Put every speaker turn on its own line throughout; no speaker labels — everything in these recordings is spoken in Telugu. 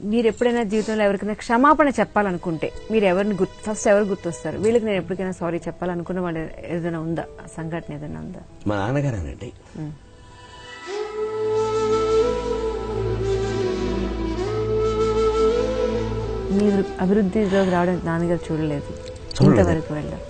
మీరు ఎప్పుడైనా జీవితంలో ఎవరికైనా క్షమాపణ చెప్పాలనుకుంటే మీరు ఎవరిని గుర్తు ఫస్ట్ ఎవరు గుర్తొస్తారు? వీళ్ళకి నేను ఎప్పటికైనా సారీ చెప్పాలనుకున్న వాళ్ళు ఏదైనా ఉందా? సంఘటన ఏదైనా ఉందా?
మా నాన్నగారేనండి.
మీరు అభివృద్ధిలోకి రావడానికి నాన్నగారు చూడలేదు.
చూడలేదు.
ఇంతవరకు వెళ్ళారు.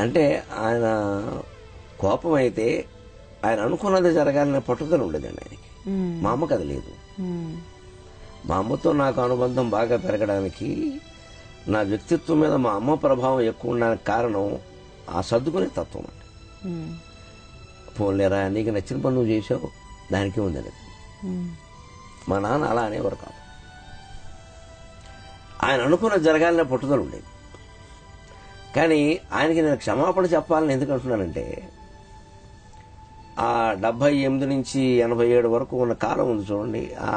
అంటే ఆయన కోపం అయితే ఆయన అనుకున్నది జరగాలనే పట్టుదల ఉండేదండి ఆయనకి. మా అమ్మకి అది లేదు. మా అమ్మతో నాకు అనుబంధం బాగా పెరగడానికి నా వ్యక్తిత్వం మీద మా అమ్మ ప్రభావం ఎక్కువ ఉండడానికి కారణం ఆ సర్దుకునే తత్వం అండి.
మ్మ్.
పోన్లేరా నీకు నచ్చిన పని నువ్వు చేసావు దానికే ఉందని
మ్మ్.
మా నాన్న అలా అనేవారు కాదు. ఆయన అనుకున్న జరగాలనే పట్టుదల ఉండేది. కానీ ఆయనకి నేను క్షమాపణ చెప్పాలని ఎందుకు అంటున్నానంటే ఆ డెబ్బై ఎనిమిది నుంచి ఎనభై ఏడు వరకు ఉన్న కాలం ఉంది చూడండి. ఆ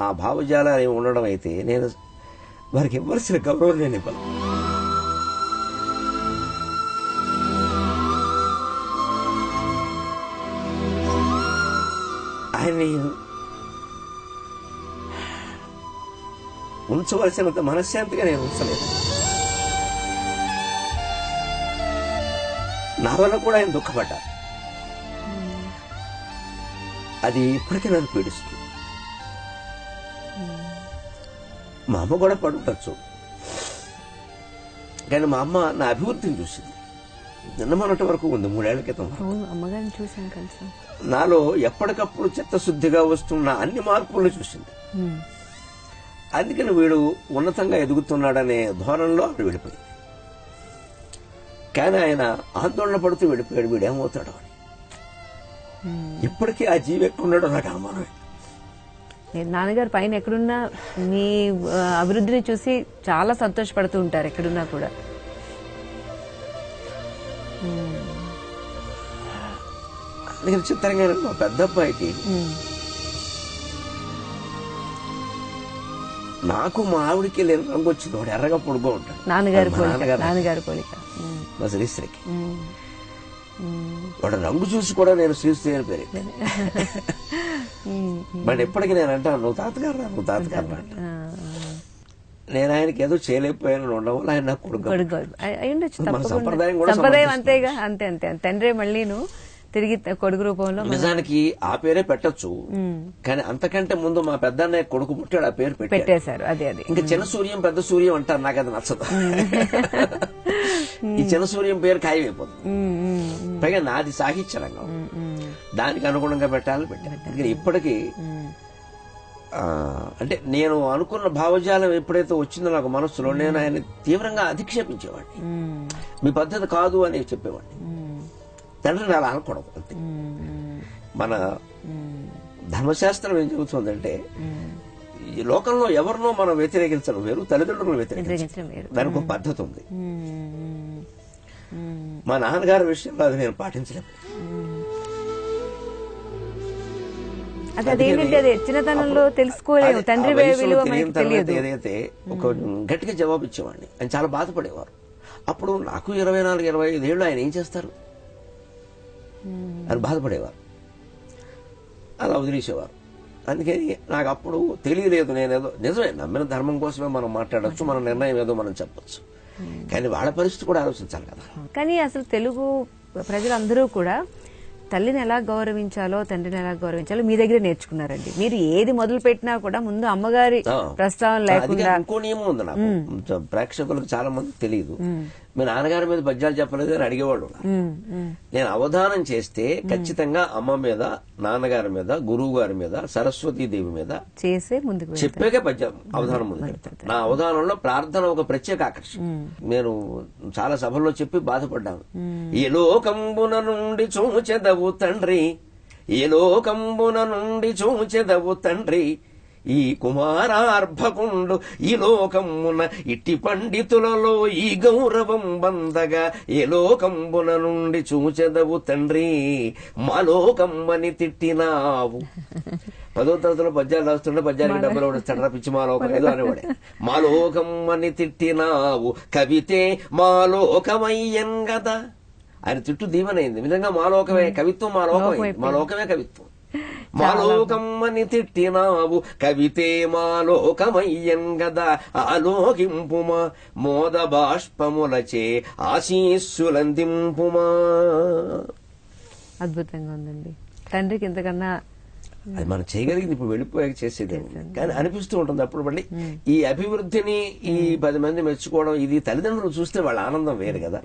ఆ భావజాలు ఉండడం అయితే నేను వారికి ఇవ్వాల్సిన గౌరవం నేను ఇవ్వను. ఆయన్ని ఉంచవలసినంత మనశ్శాంతిగా నేను ఉంచలేదు. నా వల్ల కూడా ఆయన దుఃఖపడ్డారు. అది ఇప్పటికీ నన్ను పీడిస్తుంది. మా అమ్మ కూడా పడుండొచ్చు కానీ మా అమ్మ నా అభివృద్ధిని చూసింది. నిన్న మొన్నటి వరకు ఉంది మూడేళ్ళ క్రితం
అమ్మగారిని కలిసాం
నాలో ఎప్పటికప్పుడు చిత్తశుద్ధిగా వస్తున్న అన్ని మార్పులను చూసింది. అందుకని వీడు ఉన్నతంగా ఎదుగుతున్నాడనే ధోరణిలో ఆవిడ వెళ్ళిపోయింది. కానీ ఆయన ఆందోళన పడుతూ వెళ్ళిపోయాడు. వీడు ఏమవుతాడో అని ఇప్పటికీ ఆ జీవి ఎక్కడున్నాడో నాకు అనుమానమే
నేను నాన్నగారు పైన ఎక్కడున్నా మీ అభివృద్ధిని చూసి చాలా సంతోషపడుతూ ఉంటారు ఎక్కడున్నా కూడా.
అందుకని చిత్రంగా మా పెద్ద అబ్బాయికి నాకు మా ఆవిడికి లేని రంగు వచ్చింది వాడు ఎర్రగా పొడుగు ఉంటాడు
నాన్నగారి
నాన్నగారు
పోలిక.
మా శ్రీశ్రీకి. వాడు రంగు చూసి కూడా నేను శ్రీశ్రీ అని పేరు. బట్ ఎప్పటికీ నేను అంటాను నువ్వు తాతగారు నువ్వు తాతగారు
ఆ.
నేను ఆయనకి ఏదో చేయలేకపోయాను ఉండడం వల్ల ఆయన నాకు కొడుకు. సంప్రదాయం కూడా.
అంతేగా అంతే అంతే తండ్రి మళ్ళీను తిరిగి కొడుకు రూపంలో
నిజానికి ఆ పేరే పెట్టొచ్చు. కానీ అంతకంటే ముందు మా పెద్దన్నయ్య కొడుకు పుట్టాడు ఆ పేరు
పెట్టేశారు అదే అదే.
ఇంకా చిన్న సూర్యం పెద్ద సూర్యం అంటారు నాకు అది నచ్చదు. ఈ చిన్న సూర్యం పేరు ఖాయమైపోతుంది పైగా నాది సాహిత్య రంగం. దానికి అనుగుణంగా పెట్టాలని పెట్టాను. ఇప్పటికీ అంటే నేను అనుకున్న భావజాలం ఎప్పుడైతే వచ్చిందో నాకు మనస్సులో నేను ఆయన తీవ్రంగా అధిక్షేపించేవాడిని. మీ పద్ధతి కాదు అని చెప్పేవాడిని. తండ్రిని అలా అనకూడదు అంతే మన ధర్మశాస్త్రం ఏం చెబుతుందంటే. ఈ లోకంలో ఎవరినో మనం వ్యతిరేకించడం వేరు తల్లిదండ్రులను వ్యతిరేకించడం దానికి ఒక పద్ధతి ఉంది. మా నాన్నగారి విషయంలో అది నేను
అది చిన్నతనంలో తెలుసుకోలేము
అది
తండ్రి
ఏదైతే ఒక గట్టిగా జవాబు ఇచ్చేవాడిని ఆయన చాలా బాధపడేవారు. అప్పుడు నాకు ఇరవై నాలుగు ఇరవై ఐదు ఏళ్ళు ఆయన ఏం చేస్తారు? అని బాధపడేవారు. అలా వదిలేసేవారు. అందుకని నాకు అప్పుడు తెలియలేదు నేనేదో నిజమే నమ్మిన ధర్మం కోసమే మనం మాట్లాడొచ్చు మన నిర్ణయం ఏదో మనం చెప్పొచ్చు. కానీ వాళ్ళ పరిస్థితి కూడా ఆలోచించాలి కదా.
కానీ అసలు తెలుగు ప్రజలందరూ కూడా తల్లిని ఎలా గౌరవించాలో తండ్రిని ఎలా గౌరవించాలో మీ దగ్గర నేర్చుకున్నారండి. మీరు ఏది మొదలు పెట్టినా కూడా ముందు అమ్మగారి. ప్రస్తావన లేకుండా
ఇంకో నియమం ఉంది నాకు. ప్రేక్షకులకు చాలా మంది తెలియదు మీ నాన్నగారి మీద పద్యాలు చెప్పలేదు అని
ఉమ్,
నేను అవధానం చేస్తే ఖచ్చితంగా అమ్మ మీద నాన్నగారి మీద గురువు గారి మీద సరస్వతీ దేవి మీద
చేసే ముందుకు వెళ్తారు.
చెప్పాకే పద్యం అవధానం ముందు. నా అవధానంలో ప్రార్థన ఒక ప్రత్యేక ఆకర్షణ. నేను చాలా సభల్లో చెప్పి బాధపడ్డాను. ఏ లోకంబున నుండి చూచెదవు తండ్రి ఏ లోకంబున నుండి చూచెదవు తండ్రి ఈ కుమారార్భకుండు ఈ లోకమున ఇట్టి పండితులలో ఈ గౌరవం బందగా ఏ లోకంబున నుండి చూచెదవు తండ్రి మా లోకమ్మని తిట్టినావు. పదో తరగతిలో పద్యాలు రాస్తుంటే పద్యానికి డబ్బులు ఇస్తాడు పిచ్చి మా లోకం ఏదో అనేవాడే. మా లోకమ్మని తిట్టినావు. కవితే మా లోకమయ్యన్ కదా ఆయన తిట్టు దీవనైంది. నిజంగా మా లోకమే కవిత్వం మా లోకమైంది మా లోకమే కవిత్వం. మా లోకమ్మని తిట్టినావు. కవితే మా లోకమయ్యన్ గదా ఆలోకింపుమా మోద బాష్పములచే ఆశీస్సులందింపుమా.
అద్భుతంగా ఉందండి. తండ్రికి ఇంతకన్నా
అది మనం చేయగలిగింది ఇప్పుడు వెళ్ళిపోయాక చేసేది. కానీ అనిపిస్తూ ఉంటుంది అప్పుడు మళ్ళీ ఈ అభివృద్ధిని ఈ పది మంది మెచ్చుకోవడం ఇది తల్లిదండ్రులు చూస్తే వాళ్ళ ఆనందం వేరు కదా.